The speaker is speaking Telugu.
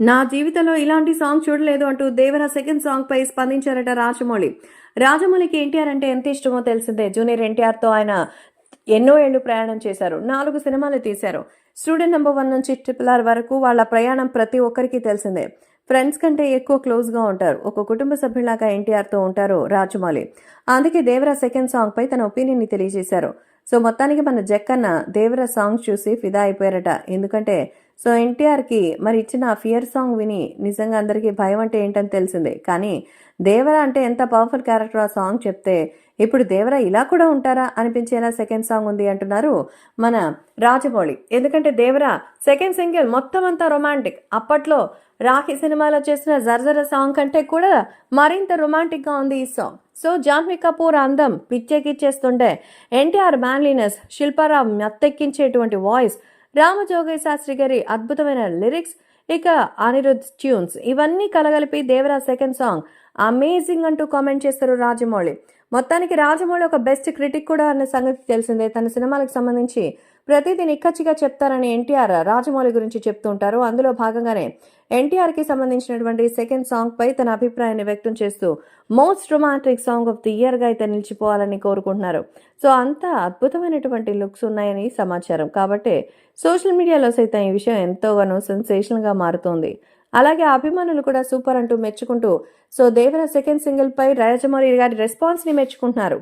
నా జీవితంలో ఇలాంటి సాంగ్ చూడలేదు అంటూ దేవర సెకండ్ సాంగ్ పై స్పందించారట రాజమౌళి. రాజమౌళికి ఎన్టీఆర్ అంటే ఎంత ఇష్టమో తెలిసిందే. జూనియర్ ఎన్టీఆర్తో ఆయన ఎన్నో ఏళ్ళు ప్రయాణం చేశారు. నాలుగు సినిమాలు తీశారు. స్టూడెంట్ నెంబర్ వన్ నుంచి ట్రిపుల్ ఆర్ వరకు వాళ్ళ ప్రయాణం ప్రతి ఒక్కరికి తెలిసిందే. ఫ్రెండ్స్ కంటే ఎక్కువ క్లోజ్గా ఉంటారు. ఒక కుటుంబ సభ్యులాగా ఎన్టీఆర్తో ఉంటారు రాజమౌళి. అందుకే దేవర సెకండ్ సాంగ్ పై తన ఒపీనియన్ని తెలియజేశారు. సో మొత్తానికి మన జక్కన్న దేవర సాంగ్ చూసి ఫిదా అయిపోయారట. ఎందుకంటే సో ఎన్టీఆర్కి మరి ఇచ్చిన ఫియర్ సాంగ్ విని నిజంగా అందరికీ భయం అంటే ఏంటని తెలిసిందే. కానీ దేవర అంటే ఎంత పవర్ఫుల్ క్యారెక్టర్ ఆ సాంగ్ చెప్తే ఇప్పుడు దేవర ఇలా కూడా ఉంటారా అనిపించేలా సెకండ్ సాంగ్ ఉంది అంటున్నారు మన రాజమౌళి. ఎందుకంటే దేవరా సెకండ్ సింగిల్ మొత్తం అంతా రొమాంటిక్. అప్పట్లో రాఖీ సినిమాలో చేసిన జర్జర సాంగ్ కంటే కూడా మరింత రొమాంటిక్గా ఉంది ఈ సాంగ్. సో జాహ్నవి కపూర్ అందం పిచ్చెకిచ్చేస్తుంటే ఎన్టీఆర్ మ్యాన్లీనెస్ శిల్పారావు మెత్తెక్కించేటువంటి వాయిస్ రామజోగయ్య శాస్త్రి గారి అద్భుతమైన లిరిక్స్ ఇక అనిరుద్ ట్యూన్స్. ఇవన్నీ కలగలిపి దేవరా సెకండ్ సాంగ్. అమేజింగ్ అంటూ కామెంట్ చేస్తారు రాజమౌళి. మొత్తానికి రాజమౌళి ఒక బెస్ట్ క్రిటిక్ కూడా అన్న సంగతి తెలిసిందే. తన సినిమాలకు సంబంధించి ప్రతిదీ నిక్కచ్చిగా చెప్తారని ఎన్టీఆర్ రాజమౌళి గురించి చెప్తూ ఉంటారు. అందులో భాగంగానే ఎన్టీఆర్కి సంబంధించినటువంటి సెకండ్ సాంగ్ పై తన అభిప్రాయాన్ని వ్యక్తం చేస్తూ most romantic song of the ఇయర్గా అయితే నిలిచిపోవాలని కోరుకుంటున్నారు. సో అంత అద్భుతమైనటువంటి లుక్స్ ఉన్నాయని సమాచారం. కాబట్టి సోషల్ మీడియాలో సైతం ఈ విషయం ఎంతోగానో సెన్సేషనల్గా మారుతోంది. అలాగే అభిమానులు కూడా సూపర్ అంటూ మెచ్చుకుంటూ సో దేవర సెకండ్ సింగిల్ పై రాజమౌళి గారి రెస్పాన్స్ని మెచ్చుకుంటున్నారు.